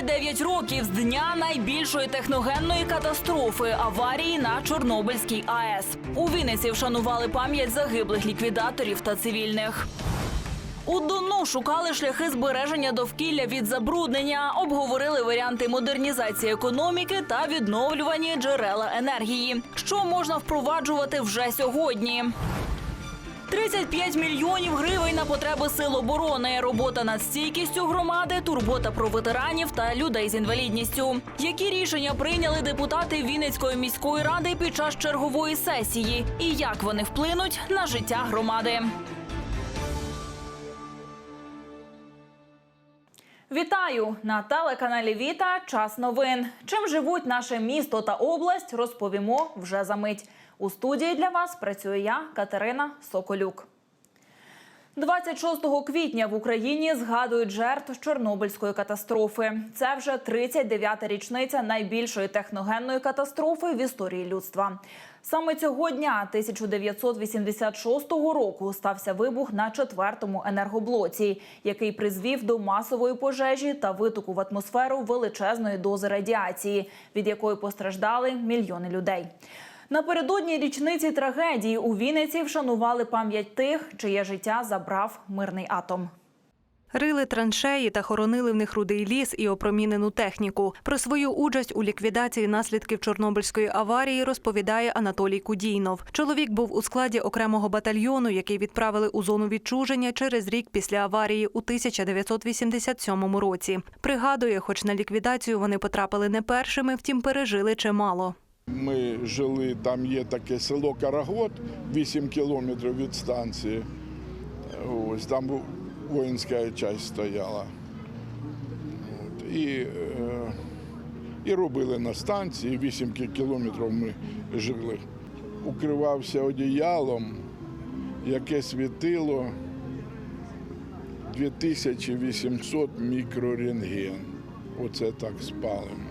39 років з дня найбільшої техногенної катастрофи аварії на Чорнобильській АЕС. У Вінниці вшанували пам'ять загиблих ліквідаторів та цивільних. У Дону шукали шляхи збереження довкілля від забруднення, обговорили варіанти модернізації економіки та відновлювані джерела енергії, що можна впроваджувати вже сьогодні. 35 мільйонів гривень на потреби сил оборони, робота над стійкістю громади, турбота про ветеранів та людей з інвалідністю. Які рішення прийняли депутати Вінницької міської ради під час чергової сесії, і як вони вплинуть на життя громади? Вітаю на телеканалі Віта. Час новин. Чим живуть наше місто та область, розповімо вже за мить. У студії для вас працюю я, Катерина Соколюк. 26 квітня в Україні згадують жертв Чорнобильської катастрофи. Це вже 39-та річниця найбільшої техногенної катастрофи в історії людства. Саме цього дня 1986 року стався вибух на четвертому енергоблоці, який призвів до масової пожежі та витоку в атмосферу величезної дози радіації, від якої постраждали мільйони людей. Напередодні річниці трагедії у Вінниці вшанували пам'ять тих, чиє життя забрав мирний атом. Рили траншеї та хоронили в них рудий ліс і опромінену техніку. Про свою участь у ліквідації наслідків Чорнобильської аварії розповідає Анатолій Кудійнов. Чоловік був у складі окремого батальйону, який відправили у зону відчуження через рік після аварії у 1987 році. Пригадує, хоч на ліквідацію вони потрапили не першими, втім пережили чимало. Ми жили, там є таке село Карагод, 8 кілометрів від станції. Ось там воїнська частина стояла. От, і, е, і робили на станції, 8 кілометрів ми жили. Укривався одіялом, яке світило 2800 мікрорентген. Оце так спали ми.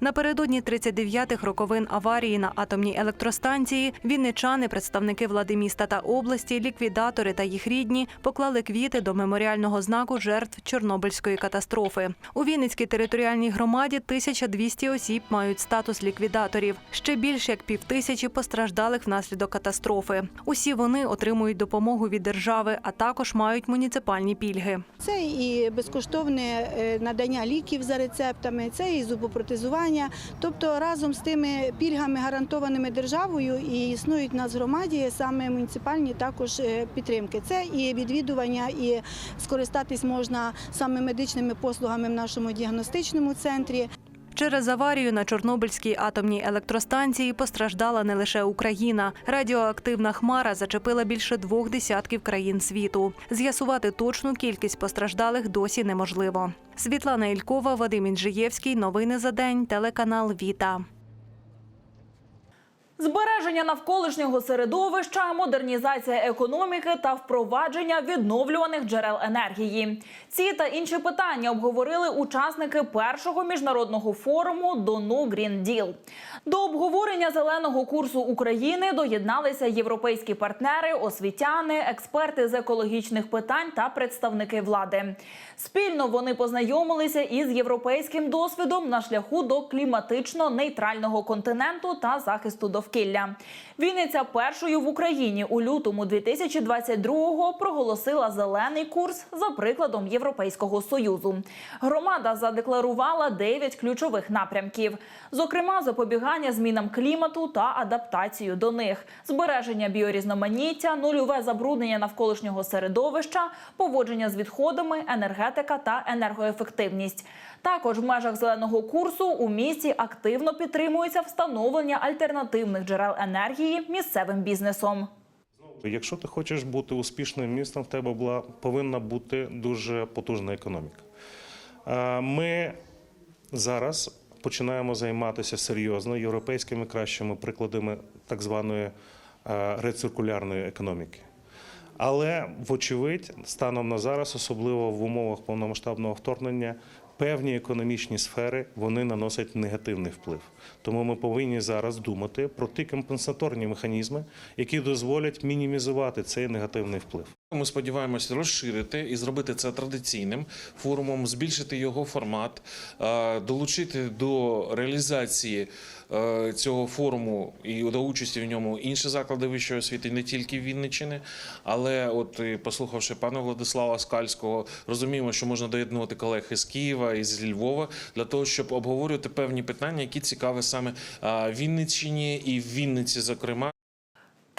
Напередодні 39-х роковин аварії на атомній електростанції вінничани, представники влади міста та області, ліквідатори та їх рідні поклали квіти до меморіального знаку жертв Чорнобильської катастрофи. У Вінницькій територіальній громаді 1200 осіб мають статус ліквідаторів. Ще більш як півтисячі постраждалих внаслідок катастрофи. Усі вони отримують допомогу від держави, а також мають муніципальні пільги. Це і безкоштовне е, надання ліків за рецептами, це і зубопротезування. Тобто разом з тими пільгами, гарантованими державою, і існують в нас громаді саме муніципальні також е, підтримки. Це і відвідування, і скористатись можна саме медичними послугами в нашому діагностичному центрі. Через аварію на Чорнобильській атомній електростанції постраждала не лише Україна. Радіоактивна хмара зачепила більше двох десятків країн світу. З'ясувати точну кількість постраждалих досі неможливо. Світлана Ількова, Вадим Інжиєвський. Новини за день. Телеканал Віта. Збереження навколишнього середовища, модернізація економіки та впровадження відновлюваних джерел енергії. Ці та інші питання обговорили учасники першого міжнародного форуму Дону Green Deal. До обговорення зеленого курсу України доєдналися європейські партнери, освітяни, експерти з екологічних питань та представники влади. Спільно вони познайомилися із європейським досвідом на шляху до кліматично нейтрального континенту та захисту довкілля довкілля. Вінниця першою в Україні у лютому 2022-го проголосила зелений курс за прикладом Європейського союзу. Громада задекларувала 9 ключових напрямків, зокрема запобігання змінам клімату та адаптацію до них, збереження біорізноманіття, нульове забруднення навколишнього середовища, поводження з відходами, енергетика та енергоефективність. Також в межах зеленого курсу у місті активно підтримується встановлення альтернативних джерел енергії місцевим бізнесом. Якщо ти хочеш бути успішним містом, в тебе була повинна бути дуже потужна економіка. Е, Ми зараз починаємо займатися серйозно європейськими кращими прикладами так званої е, рециркулярної економіки. Але, вочевидь, станом на зараз, особливо в умовах повномасштабного вторгнення, певні економічні сфери вони наносять негативний вплив. Тому ми повинні зараз думати про ті компенсаторні механізми, які дозволять мінімізувати цей негативний вплив. Ми сподіваємося розширити і зробити це традиційним форумом, збільшити його формат, е, долучити до реалізації е, цього форуму і до участі в ньому інші заклади вищої освіти, не тільки Вінниччини. Але, от послухавши пана Владислава Скальського, розуміємо, що можна доєднувати колег із Києва і з Львова для того, щоб обговорювати певні питання, які цікаві саме е, Вінниччині і в Вінниці, зокрема.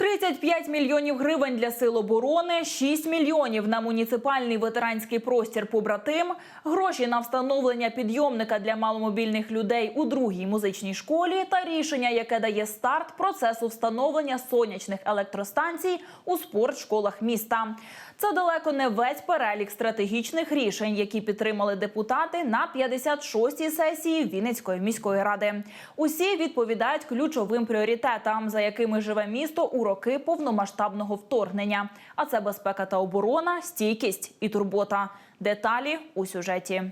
35 мільйонів гривень для сил оборони, 6 мільйонів на муніципальний ветеранський простір побратим, гроші на встановлення підйомника для маломобільних людей у другій музичній школі та рішення, яке дає старт процесу встановлення сонячних електростанцій у спортшколах міста. Це далеко не весь перелік стратегічних рішень, які підтримали депутати на 56-й сесії Вінницької міської ради. Усі відповідають ключовим пріоритетам, за якими живе місто у роки повномасштабного вторгнення. А це безпека та оборона, стійкість і турбота. Деталі у сюжеті.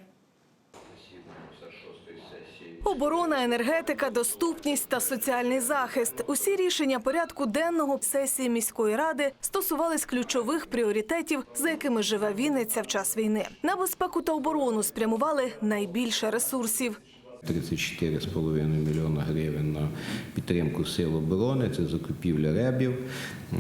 Оборона, енергетика, доступність та соціальний захист. Усі рішення порядку денного сесії міської ради стосувались ключових пріоритетів, за якими живе Вінниця в час війни. На безпеку та оборону спрямували найбільше ресурсів. 34,5 мільйона гривень на підтримку сил оборони, це закупівля ребів,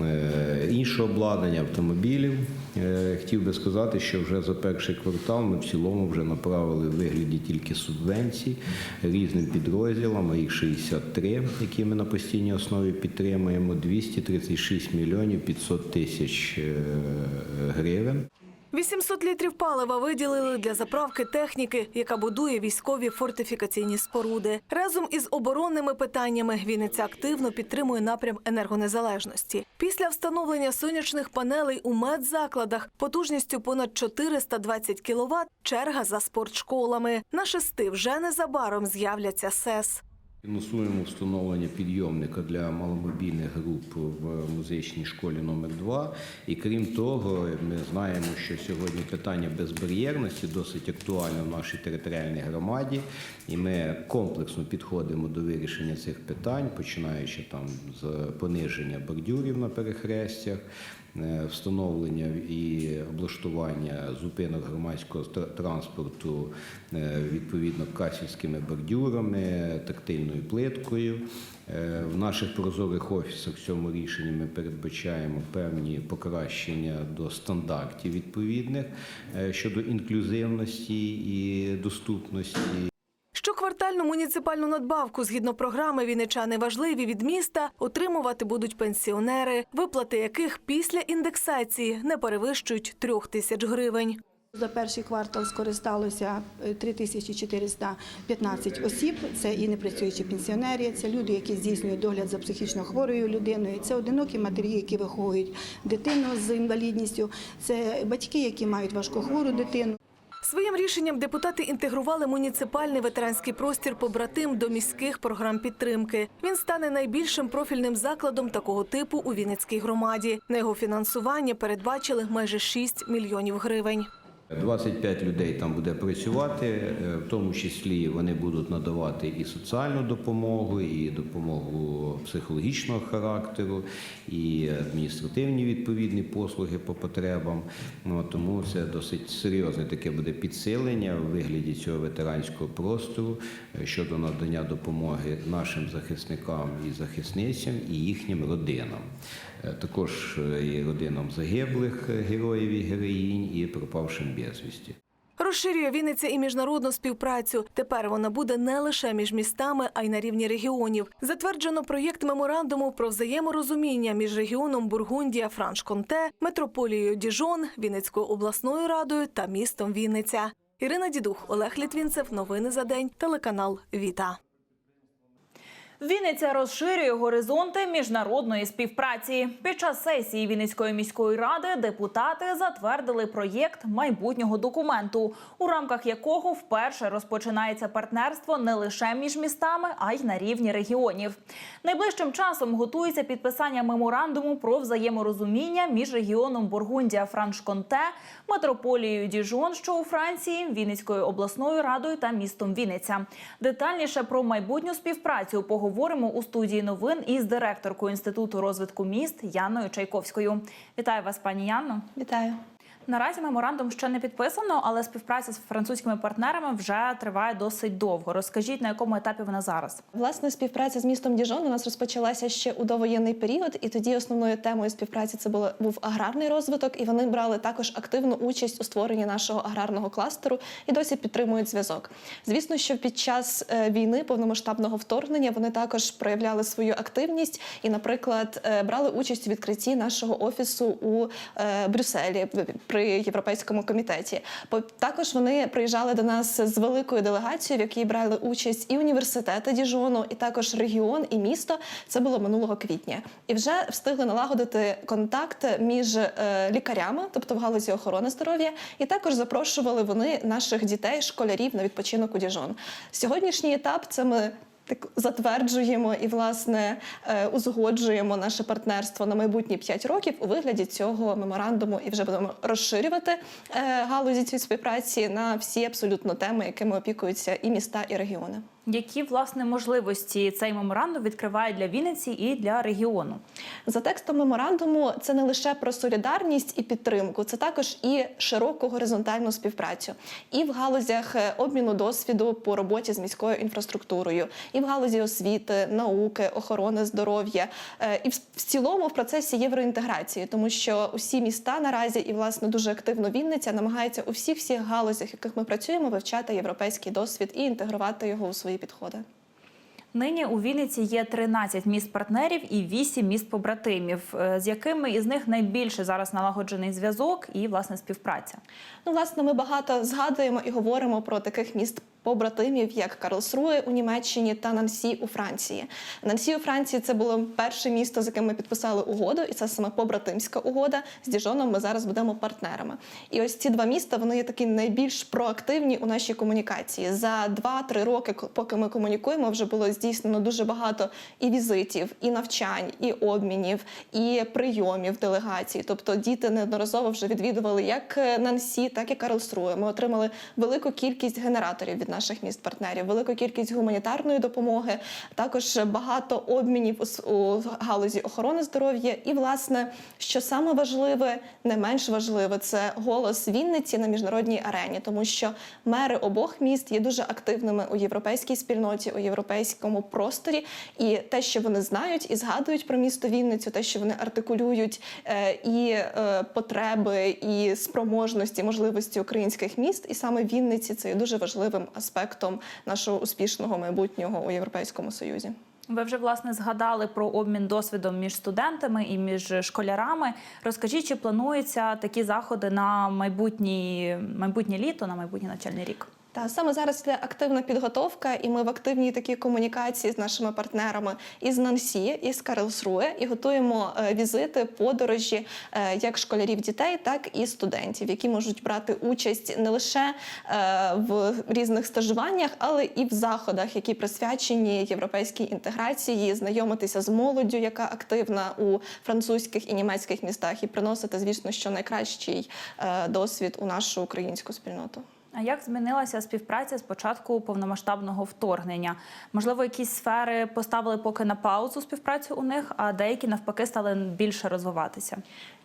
е, інше обладнання автомобілів. Е, Хотів би сказати, що вже за перший квартал ми в цілому вже направили в вигляді тільки субвенцій різним підрозділам, їх 63, які ми на постійній основі підтримуємо, 236 мільйонів 500 тисяч е, гривень. 800 літрів палива виділили для заправки техніки, яка будує військові фортифікаційні споруди. Разом із оборонними питаннями Вінниця активно підтримує напрям енергонезалежності. Після встановлення сонячних панелей у медзакладах потужністю понад 420 кВт черга за спортшколами. На шести вже незабаром з'являться СЕС. Фінансуємо встановлення підйомника для маломобільних груп в музичній школі номер 2 І крім того, ми знаємо, що сьогодні питання безбар'єрності досить актуальне в нашій територіальній громаді, і ми комплексно підходимо до вирішення цих питань, починаючи там з пониження бордюрів на перехрестях. Е, Встановлення і облаштування зупинок громадського транспорту е, відповідно касівськими бордюрами, тактильною плиткою. Е, В наших прозорих офісах цьому рішенні ми передбачаємо певні покращення до стандартів відповідних щодо інклюзивності і доступності. Муніципальну надбавку згідно програми «Вінничани важливі від міста отримувати будуть пенсіонери, виплати яких після індексації не перевищують трьох тисяч гривень. За перший квартал скористалося е, 3415 осіб. Це і непрацюючі пенсіонери, це люди, які здійснюють догляд за психічно хворою людиною, це одинокі матері, які виховують дитину з інвалідністю, це батьки, які мають важкохвору дитину. Своїм рішенням депутати інтегрували муніципальний ветеранський простір побратим до міських програм підтримки. Він стане найбільшим профільним закладом такого типу у Вінницькій громаді. На його фінансування передбачили майже 6 мільйонів гривень. 25 людей там буде працювати, е, в тому числі вони будуть надавати і соціальну допомогу, і допомогу психологічного характеру, і адміністративні відповідні послуги по потребам. Ну, тому це досить серйозне таке буде підсилення в вигляді цього ветеранського простору е, щодо надання допомоги нашим захисникам і захисницям і їхнім родинам. Е, Також е, і родинам загиблих е, героїв і героїнь, і пропавшим безвісті. Розширює Вінниця і міжнародну співпрацю. Тепер вона буде не лише між містами, а й на рівні регіонів. Затверджено проєкт меморандуму про взаєморозуміння між регіоном Бургундія Франш-Конте, метрополією Діжон, Вінницькою обласною радою та містом Вінниця. Ірина Дідух, Олег Літвінцев. Новини за день. Телеканал Віта. Вінниця розширює горизонти міжнародної співпраці. Під час сесії Вінницької міської ради депутати затвердили проєкт майбутнього документу, у рамках якого вперше розпочинається партнерство не лише між містами, а й на рівні регіонів. Найближчим часом готується підписання меморандуму про взаєморозуміння між регіоном Бургундія Франш-Конте, метрополією Діжон, що у Франції, Вінницькою обласною радою та містом Вінниця. Детальніше про майбутню співпрацю поговоримо обговоримо у студії новин із директоркою інституту розвитку міст Яною Чайковською. Вітаю вас, пані Яно. Вітаю. Наразі меморандум ще не підписано, але співпраця з французькими партнерами вже триває досить довго. Розкажіть, на якому етапі вона зараз? Власне, співпраця з містом Діжон у нас розпочалася ще у довоєнний період, і тоді основною темою співпраці це було був аграрний розвиток, і вони брали також активну участь у створенні нашого аграрного кластеру і досі підтримують зв'язок. Звісно, що під час е, війни повномасштабного вторгнення вони також проявляли свою активність і, наприклад, е, брали участь у відкритті нашого офісу у е, Брюсселі європейському комітеті. Також вони приїжджали до нас з великою делегацією, в якій брали участь і університети Діжону, і також регіон і місто. Це було минулого квітня. І вже встигли налагодити контакт між е, лікарями, тобто в галузі охорони здоров'я, і також запрошували вони наших дітей, школярів на відпочинок у Діжон. Сьогоднішній етап це ми. Так затверджуємо і власне е, узгоджуємо наше партнерство на майбутні 5 років у вигляді цього меморандуму, і вже будемо розширювати е, галузі цієї співпраці на всі абсолютно теми, якими опікуються і міста, і регіони. Які власне можливості цей меморандум відкриває для Вінниці і для регіону? За текстом меморандуму це не лише про солідарність і підтримку, це також і широку горизонтальну співпрацю, і в галузях е, обміну досвіду по роботі з міською інфраструктурою, і в галузі освіти, науки, охорони здоров'я, е, і в цілому в процесі євроінтеграції, тому що усі міста наразі і власне дуже активно Вінниця намагається у всіх всіх галузях, в яких ми працюємо, вивчати європейський досвід і інтегрувати його у свої підходи. Нині у Вінниці є 13 міст-партнерів і 8 міст-побратимів, Е, з якими із них найбільше зараз налагоджений зв'язок і власне співпраця. Ну, власне, ми багато згадуємо і говоримо про таких міст. Побратимів, як Карлсруе у Німеччині та Нансі у Франції. Нансі у Франції це було перше місто, з яким ми підписали угоду, і це саме побратимська угода. З Діжоном ми зараз будемо партнерами. І ось ці два міста вони є такі найбільш проактивні у нашій комунікації. За 2-3 роки, поки ми комунікуємо, вже було здійснено дуже багато і візитів, і навчань, і обмінів, і прийомів делегацій. Тобто діти неодноразово вже відвідували як е, Нансі, так і Карлсруе. Ми отримали велику кількість генераторів від наших міст-партнерів, велику кількість гуманітарної допомоги, також багато обмінів у, у галузі охорони здоров'я. І, власне, що саме важливе, не менш важливе, це голос Вінниці на міжнародній арені, тому що мери обох міст є дуже активними у європейській спільноті, у європейському просторі. І те, що вони знають і згадують про місто Вінницю, те, що вони артикулюють е, і е, потреби, і спроможності, можливості українських міст, і саме Вінниці це є дуже важливим аспектом нашого успішного майбутнього у Європейському Союзі. Ви вже власне згадали про обмін досвідом між студентами і між школярами. Розкажіть, чи плануються такі заходи на майбутнє, майбутнє літо, на майбутній навчальний рік? Та саме зараз йде активна підготовка, і ми в активній такій комунікації з нашими партнерами із Нансі, і з Карлсруе, і готуємо е, візити, подорожі е, як школярів дітей, так і студентів, які можуть брати участь не лише е, в різних стажуваннях, але і в заходах, які присвячені європейській інтеграції, знайомитися з молоддю, яка активна у французьких і німецьких містах, і приносити, звісно, що найкращий досвід у нашу українську спільноту. А як змінилася співпраця з початку повномасштабного вторгнення? Можливо, якісь сфери поставили поки на паузу співпрацю у них, а деякі навпаки стали більше розвиватися.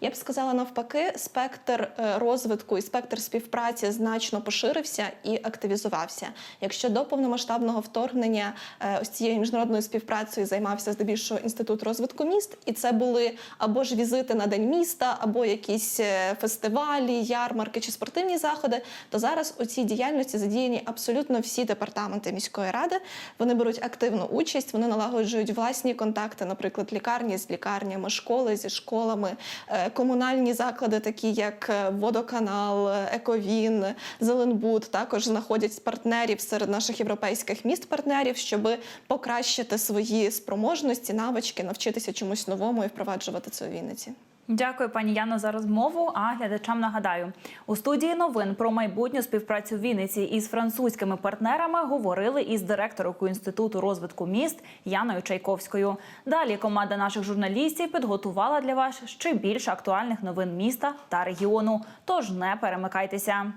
Я б сказала навпаки, спектр е, розвитку і спектр співпраці значно поширився і активізувався. Якщо до повномасштабного вторгнення е, ось цією міжнародною співпрацею займався здебільшого інститут розвитку міст, і це були або ж візити на день міста, або якісь е, фестивалі, ярмарки чи спортивні заходи, то зараз у цій діяльності задіяні абсолютно всі департаменти міської ради. Вони беруть активну участь, вони налагоджують власні контакти, наприклад, лікарні з лікарнями, школи зі школами, е, комунальні заклади, такі як е, водоканал, е, Ековін, Зеленбуд, також знаходять партнерів серед наших європейських міст партнерів, щоб покращити свої спроможності, навички, навчитися чомусь новому і впроваджувати це у Вінниці. Дякую, пані Яно, за розмову. А глядачам нагадаю, у студії новин про майбутню співпрацю Вінниці із французькими партнерами говорили із директоркою інституту розвитку міст Яною Чайковською. Далі команда наших журналістів підготувала для вас ще більше актуальних новин міста та регіону. Тож не перемикайтеся.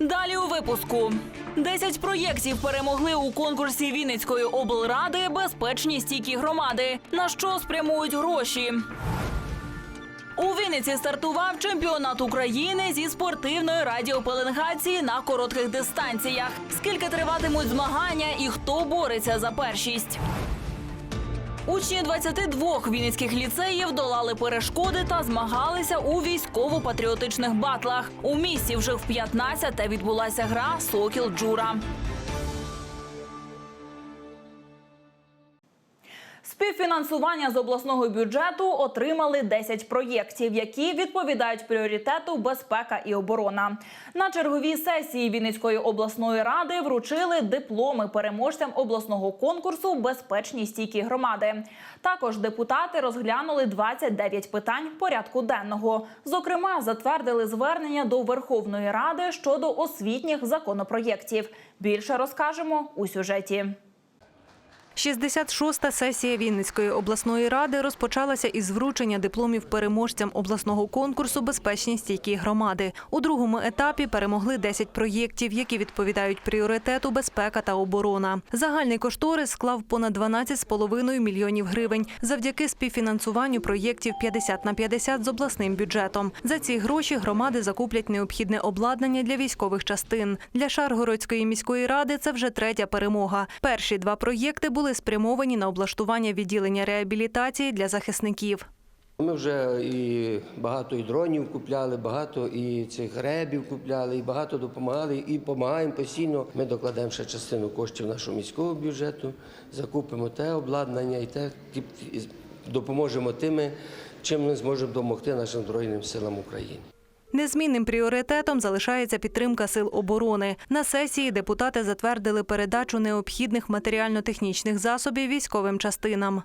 Далі у випуску. 10 проєктів перемогли у конкурсі Вінницької облради безпечні стійкі громади. На що спрямують гроші? У Вінниці стартував чемпіонат України зі спортивної радіопеленгації на коротких дистанціях. Скільки триватимуть змагання і хто бореться за першість? Учні 22 вінницьких ліцеїв долали перешкоди та змагалися у військово-патріотичних батлах. У місті вже в 15 відбулася гра Сокіл Джура. Співфінансування з обласного бюджету отримали 10 проєктів, які відповідають пріоритету безпека і оборона. На черговій сесії Вінницької обласної ради вручили дипломи переможцям обласного конкурсу Безпечні стійкі громади. Також депутати розглянули 29 питань порядку денного. Зокрема, затвердили звернення до Верховної Ради щодо освітніх законопроєктів. Більше розкажемо у сюжеті. 66-та сесія Вінницької обласної ради розпочалася із вручення дипломів переможцям обласного конкурсу Безпечні стійкі громади. У другому етапі перемогли 10 проєктів, які відповідають пріоритету безпека та оборона. Загальний кошторис склав понад 12,5 мільйонів гривень завдяки співфінансуванню проєктів 50 на 50 з обласним бюджетом. За ці гроші громади закуплять необхідне обладнання для військових частин. Для Шаргородської міської ради це вже третя перемога. Перші два проєкти були спрямовані на облаштування відділення реабілітації для захисників. Ми вже і багато і дронів купляли, багато і цих ребів купляли, і багато допомагали, і допомагаємо постійно. Ми докладемо ще частину коштів нашого міського бюджету, закупимо те обладнання і те і допоможемо тими, чим ми зможемо допомогти нашим Збройним силам України. Незмінним пріоритетом залишається підтримка сил оборони. На сесії депутати затвердили передачу необхідних матеріально-технічних засобів військовим частинам.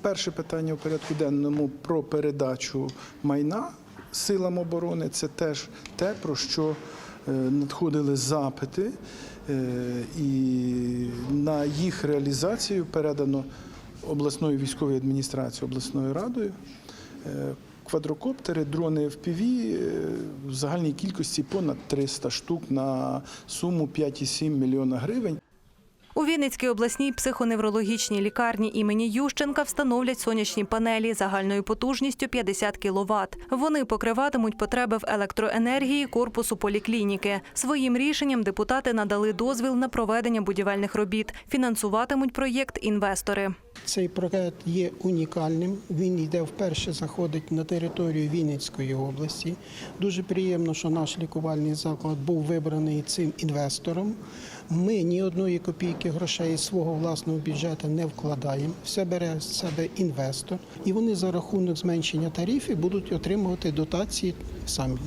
Перше питання у порядку денному про передачу майна силам оборони це теж те, про що е, надходили запити, е, і на їх реалізацію передано обласною військовою адміністрацією, обласною радою. Квадрокоптери, дрони FPV е, в загальній кількості понад 300 штук на суму 5,7 мільйона гривень. У Вінницькій обласній психоневрологічній лікарні імені Ющенка встановлять сонячні панелі загальною потужністю 50 кВт. Вони покриватимуть потреби в електроенергії корпусу поліклініки. Своїм рішенням депутати надали дозвіл на проведення будівельних робіт. Фінансуватимуть проєкт інвестори. Цей проект є унікальним. Він йде вперше, заходить на територію Вінницької області. Дуже приємно, що наш лікувальний заклад був вибраний цим інвестором. Ми ні одної копійки грошей свого власного бюджету не вкладаємо. Все бере з себе інвестор, і вони за рахунок зменшення тарифів будуть отримувати дотації самі.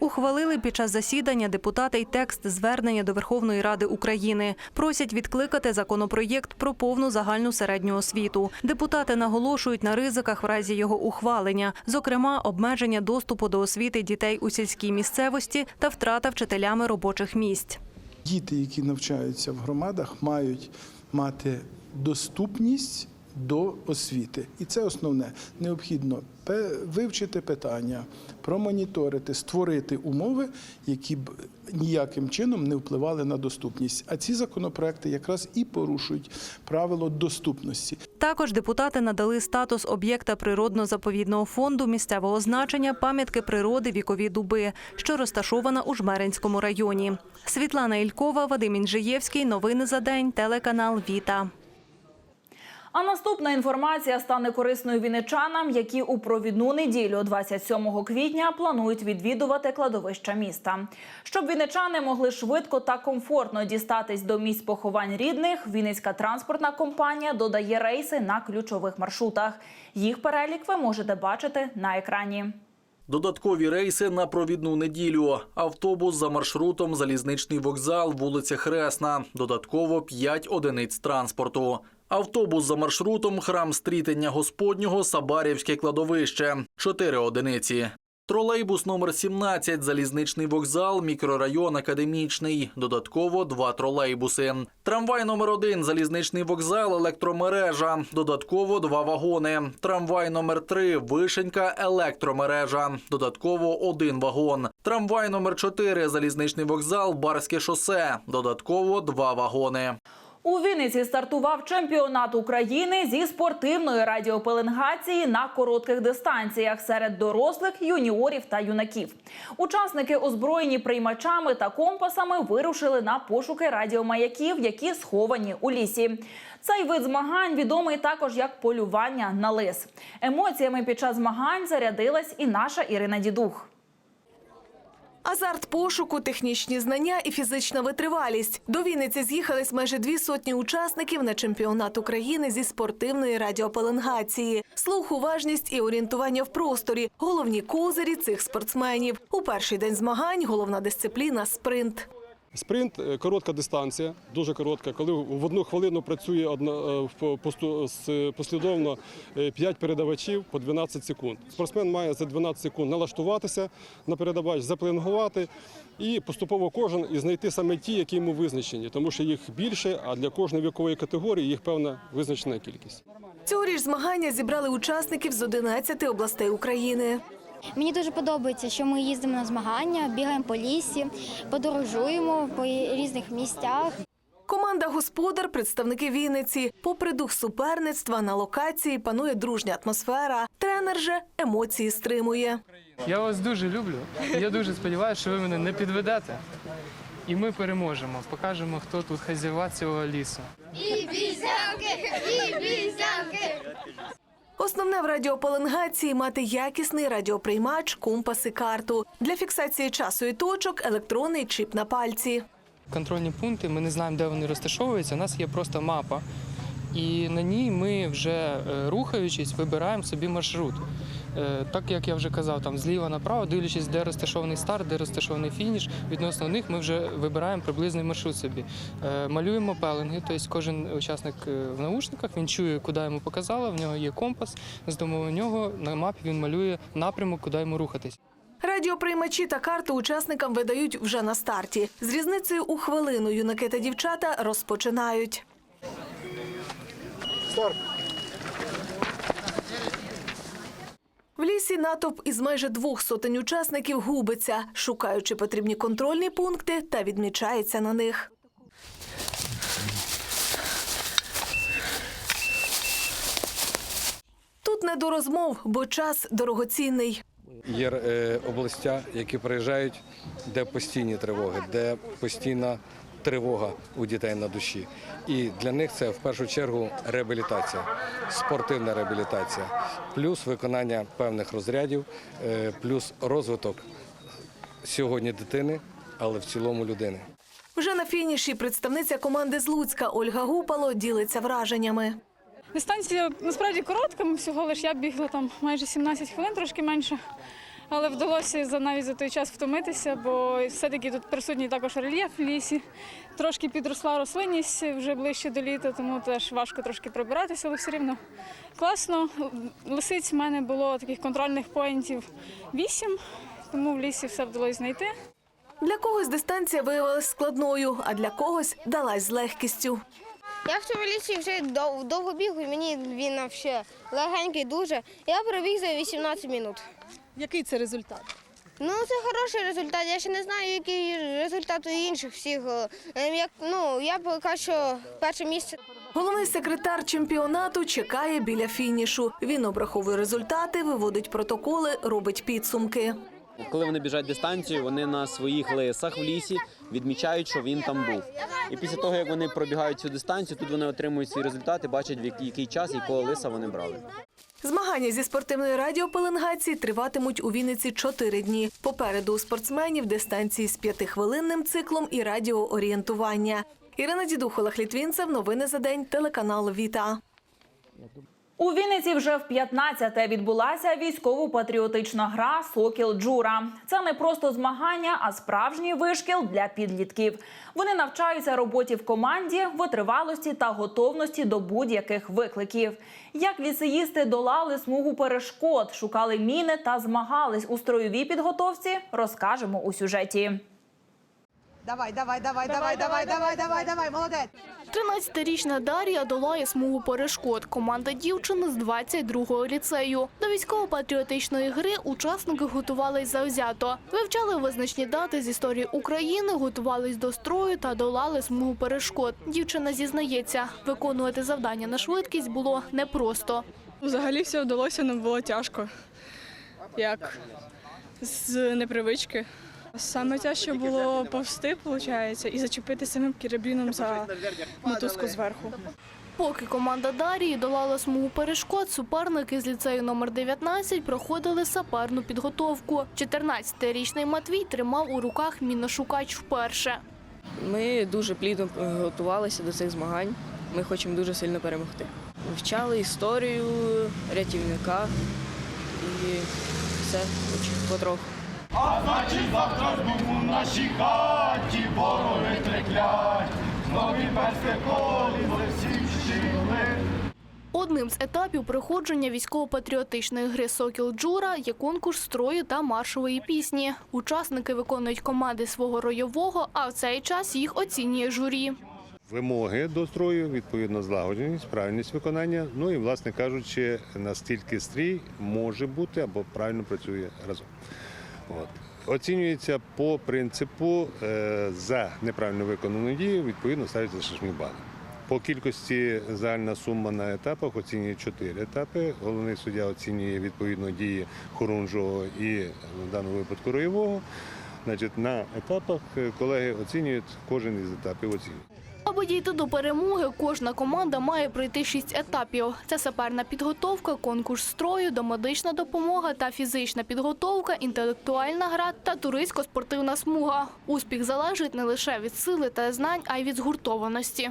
Ухвалили під час засідання депутати й текст звернення до Верховної Ради України. Просять відкликати законопроєкт про повну загальну середню освіту. Депутати наголошують на ризиках в разі його ухвалення, зокрема, обмеження доступу до освіти дітей у сільській місцевості та втрата вчителями робочих місць. Діти, які навчаються в громадах, мають мати доступність до освіти. І це основне. Необхідно вивчити питання, промоніторити, створити умови, які б ніяким чином не впливали на доступність. А ці законопроекти якраз і порушують правило доступності. Також депутати надали статус об'єкта природно-заповідного фонду місцевого значення пам'ятки природи вікові дуби, що розташована у Жмеринському районі. Світлана Ількова, Вадим Інжиєвський. Новини за день. Телеканал Віта. А наступна інформація стане корисною вінничанам, які у провідну неділю, 27 квітня, планують відвідувати кладовища міста. Щоб вінничани могли швидко та комфортно дістатись до місць поховань рідних, Вінницька транспортна компанія додає рейси на ключових маршрутах. Їх перелік ви можете бачити на екрані. Додаткові рейси на провідну неділю. Автобус за маршрутом Залізничний вокзал, вулиця Хресна. Додатково 5 одиниць транспорту. Автобус за маршрутом Храм Стрітення Господнього Сабарівське кладовище. 4 одиниці. Тролейбус номер 17, залізничний вокзал, мікрорайон Академічний. Додатково два тролейбуси. Трамвай номер 1, залізничний вокзал, електромережа. Додатково два вагони. Трамвай номер 3, Вишенька, електромережа. Додатково один вагон. Трамвай номер 4, залізничний вокзал, Барське шосе. Додатково два вагони. У Вінниці стартував чемпіонат України зі спортивної радіопеленгації на коротких дистанціях серед дорослих, юніорів та юнаків. Учасники, озброєні приймачами та компасами, вирушили на пошуки радіомаяків, які сховані у лісі. Цей вид змагань відомий також як полювання на лис. Емоціями під час змагань зарядилась і наша Ірина Дідух. Азарт пошуку, технічні знання і фізична витривалість. До Вінниці з'їхались майже дві сотні учасників на чемпіонат України зі спортивної радіопеленгації. Слух, уважність і орієнтування в просторі – головні козирі цих спортсменів. У перший день змагань головна дисципліна – спринт. Спринт е, коротка дистанція, дуже коротка. Коли в одну хвилину працює е, послідовно 5 передавачів по 12 секунд. Спортсмен має за 12 секунд налаштуватися на передавач, заплингувати і поступово кожен і знайти саме ті, які йому визначені, тому що їх більше, а для кожної вікової категорії їх певна визначена кількість. Цьогоріч змагання зібрали учасників з 11 областей України. Мені дуже подобається, що ми їздимо на змагання, бігаємо по лісі, подорожуємо по різних місцях. Команда господар, представники Вінниці. Попри дух суперництва, на локації панує дружня атмосфера. Тренер же емоції стримує. Я вас дуже люблю. Я дуже сподіваюся, що ви мене не підведете. І ми переможемо. Покажемо, хто тут хазяєва цього лісу. Основне в радіопеленгації – мати якісний радіоприймач, компас і карту. Для фіксації часу і точок – електронний чіп на пальці. Контрольні пункти, ми не знаємо, де вони розташовуються. У нас є просто мапа. І на ній ми вже е, рухаючись, вибираємо собі маршрут. Е, Так як я вже казав, там зліва направо, дивлячись, де розташований старт, де розташований фініш, відносно них ми вже вибираємо приблизний маршрут собі. Е, Малюємо пеленги, тобто кожен учасник е, в наушниках він чує, куди йому показали, в нього є компас. З допомогою нього на мапі він малює напрямок, куди йому рухатись. Радіоприймачі та карти учасникам видають вже на старті. З різницею у хвилину юнаки та дівчата розпочинають. В лісі натовп із майже двох сотень учасників губиться, шукаючи потрібні контрольні пункти та відмічається на них. Тут не до розмов, бо час дорогоцінний. Є е, областя, які приїжджають, де постійні тривоги, де постійна тривога у дітей на душі. І для них це в першу чергу реабілітація, спортивна реабілітація, плюс виконання певних розрядів, е, плюс розвиток сьогодні дитини, але в цілому людини. Вже на фініші представниця команди з Луцька Ольга Гупало ділиться враженнями. Дистанція насправді коротка, ми всього лиш я бігла там майже 17 хвилин, трошки менше. Але вдалося за навіть за той час втомитися, бо все-таки тут присутній також рельєф в лісі. Трошки підросла рослинність вже ближче до літа, тому теж важко трошки пробиратися, але все рівно класно. Лисиць в мене було таких контрольних поінтів 8, тому в лісі все вдалося знайти. Для когось дистанція виявилась складною, а для когось далась з легкістю. Я в цьому лісі вже дов- довго бігаю, і мені він ще легенький дуже. Я пробіг за 18 минут. Який це результат? Ну, це хороший результат. Я ще не знаю, який результат у інших всіх. Е, Як, ну, я поки що перше місце. Головний секретар чемпіонату чекає біля фінішу. Він обраховує результати, виводить протоколи, робить підсумки. Коли вони біжать дистанцію, вони на своїх лисах в лісі відмічають, що він там був. І після того, як вони пробігають цю дистанцію, тут вони отримують свої результати, бачать в який- час, якого лиса вони брали. Змагання зі спортивної радіопеленгації триватимуть у Вінниці чотири дні. Попереду у спортсменів дистанції з п'ятихвилинним циклом і радіоорієнтування. Ірина Дідухола Хлітвінцев. Новини за день. Телеканал Віта. У Вінниці вже в 15-те відбулася військово-патріотична гра Сокіл Джура. Це не просто змагання, а справжній вишкіл для підлітків. Вони навчаються роботі в команді, витривалості та готовності до будь-яких викликів. Як ліцеїсти долали смугу перешкод, шукали міни та змагались у строєвій підготовці, розкажемо у сюжеті. Давай, давай, давай, давай, давай, давай, давай, давай, молодець. 13-річна Дар'я долає смугу перешкод. Команда дівчини з 22-го ліцею. До військово-патріотичної гри учасники готувались завзято. Вивчали визначні дати з історії України, готувались до строю та долали смугу перешкод. Дівчина зізнається, виконувати завдання на швидкість було непросто. Взагалі все вдалося, але було тяжко. Як з непривички. Саме тяжче було повсти, виходить, і зачепити самим кірабіном за мотузку зверху. Поки команда Дарії долала смугу перешкод, суперники з ліцею номер 19 проходили саперну підготовку. 14-річний Матвій тримав у руках міношукач вперше. Ми дуже плідно готувалися до цих змагань. Ми хочемо дуже сильно перемогти. Вивчали історію рятівника і все потроху. А значить завтра знову в нашій хаті вороги треклять, нові перспективи всім щили. Одним з етапів проходження військово-патріотичної гри Сокіл Джура є конкурс строю та маршової пісні. Учасники виконують команди свого ройового, а в цей час їх оцінює журі. Вимоги до строю, відповідно, злагодженість, правильність виконання. Ну і, власне кажучи, наскільки стрій може бути або правильно працює разом. От. Оцінюється по принципу е, за неправильно виконану дію, відповідно ставиться штрафні бали. По кількості загальна сума на етапах оцінює чотири етапи. Головний суддя оцінює відповідно дії хорунжого і в даному випадку роєвого. Значить, на етапах е, колеги оцінюють кожен із етапів оцінюють. Аби дійти до перемоги, кожна команда має пройти шість етапів. Це саперна підготовка, конкурс строю, домедична допомога та фізична підготовка, інтелектуальна гра та туристсько-спортивна смуга. Успіх залежить не лише від сили та знань, а й від згуртованості.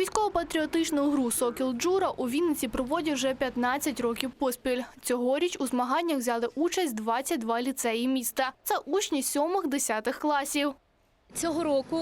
Військово-патріотичну гру Сокіл Джура у Вінниці проводять вже 15 років поспіль. Цьогоріч у змаганнях взяли участь 22 ліцеї міста. Це учні 7-10 класів. Цього року,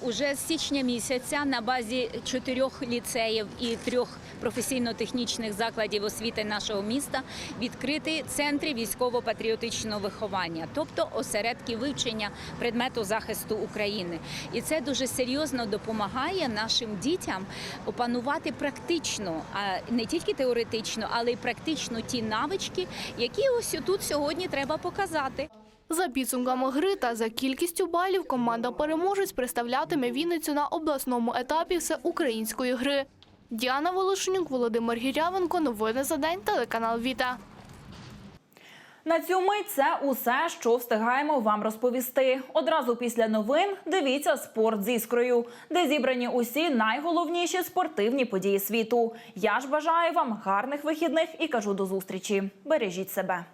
уже з січня місяця, на базі чотирьох ліцеїв і трьох професійно-технічних закладів освіти нашого міста відкриті центри військово-патріотичного виховання, тобто осередки вивчення предмету захисту України. І це дуже серйозно допомагає нашим дітям опанувати практично, а не тільки теоретично, але й практично ті навички, які ось тут сьогодні треба показати. За підсумками гри та за кількістю балів команда переможець представлятиме Вінницю на обласному етапі всеукраїнської гри. Діана Волошенюк, Володимир Гірявенко. Новини за день. Телеканал Віта. На мить це усе, що встигаємо вам розповісти. Одразу після новин дивіться спорт з іскрою, де зібрані усі найголовніші спортивні події світу. Я ж бажаю вам гарних вихідних і кажу до зустрічі. Бережіть себе.